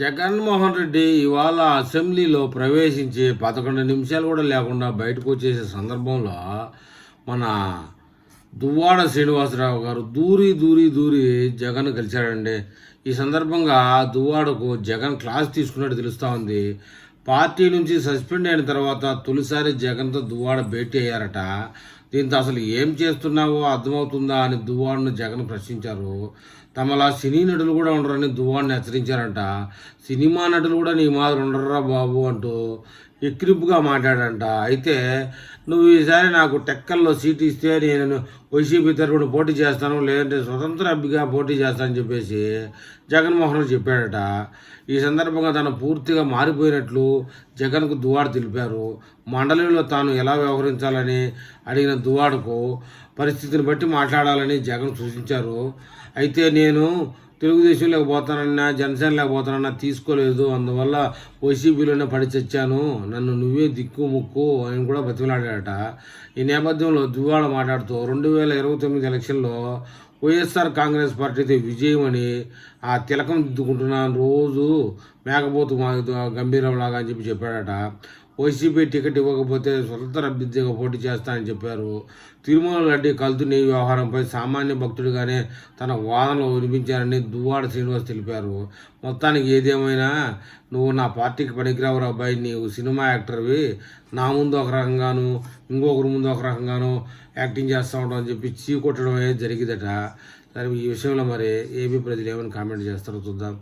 జగన్మోహన్ రెడ్డి ఇవాళ అసెంబ్లీలో ప్రవేశించి పదకొండు నిమిషాలు కూడా లేకుండా బయటకు వచ్చేసే సందర్భంలో మన దువ్వాడ శ్రీనివాసరావు గారు దూరి దూరి దూరి జగన్ కలిశాడండి. ఈ సందర్భంగా దువ్వాడకు జగన్ క్లాస్ తీసుకున్నట్టు తెలుస్తూ ఉంది. పార్టీ నుంచి సస్పెండ్ అయిన తర్వాత తొలిసారి జగన్తో దువ్వాడ భేటీ అయ్యారట. దీంతో అసలు ఏం చేస్తున్నావో అర్థమవుతుందా అని దువ్వాడను జగన్ ప్రశ్నించారు. తమలా సినీ నటులు కూడా ఉండరని దువ్వాడిని హెచ్చరించారంట. సినిమా నటులు కూడా నీ మాదిరి ఉండరా బాబు అంటూ ఎక్కిరింపుగా మాట్లాడంట. అయితే నువ్వు ఈసారి నాకు టెక్కల్లో సీట్ ఇస్తే నేను వైసీపీ తరఫున పోటీ చేస్తాను లేదంటే స్వతంత్ర అభ్యర్థిగా పోటీ చేస్తానని చెప్పేసి జగన్మోహన్ రెడ్డి చెప్పాడట. ఈ సందర్భంగా తను పూర్తిగా మారిపోయినట్లు జగన్కు దువాడు తెలిపారు. మండలిలో తాను ఎలా వ్యవహరించాలని అడిగిన దువాడుకు పరిస్థితిని బట్టి మాట్లాడాలని జగన్ సూచించారు. అయితే నేను తెలుగుదేశంలోకి పోతానన్నా జనసేనలోకి పోతానన్నా తీసుకోలేదు. అందువల్ల వైసీపీలోనే పడి చచ్చాను. నన్ను నువ్వే దిక్కు ముక్కు ఆయన కూడా బతిమలాడాడట. ఈ నేపథ్యంలో దువ్వాడ మాట్లాడుతూ రెండు వేల ఇరవై తొమ్మిది ఎలక్షన్లో వైఎస్ఆర్ కాంగ్రెస్ పార్టీతో విజయం అని ఆ తిలకం దిద్దుకుంటున్నాను. రోజు మేకపోతు మా గంభీరంలాగా అని చెప్పి చెప్పాడట. వైసీపీ టికెట్ ఇవ్వకపోతే స్వతంత్ర అభ్యర్థిగా పోటీ చేస్తానని చెప్పారు. తిరుమల రెడ్డి కల్తు నెయ్యి వ్యవహారంపై సామాన్య భక్తుడిగానే తన వాదనలు వినిపించారని దువ్వాడ శ్రీనివాస్ తెలిపారు. మొత్తానికి ఏదేమైనా నువ్వు నా పార్టీకి పనికిరావు అబ్బాయి నీవు సినిమా యాక్టర్వి. నా ముందు ఒక రకంగాను ఇంకొకరి ముందు ఒక రకంగాను యాక్టింగ్ చేస్తూ ఉంటావు అని చెప్పి చీకొట్టడం అనేది జరిగిందట. సరే ఈ విషయంలో మరి ఏపీ ప్రజలు ఏమైనా కామెంట్ చేస్తారో చూద్దాం.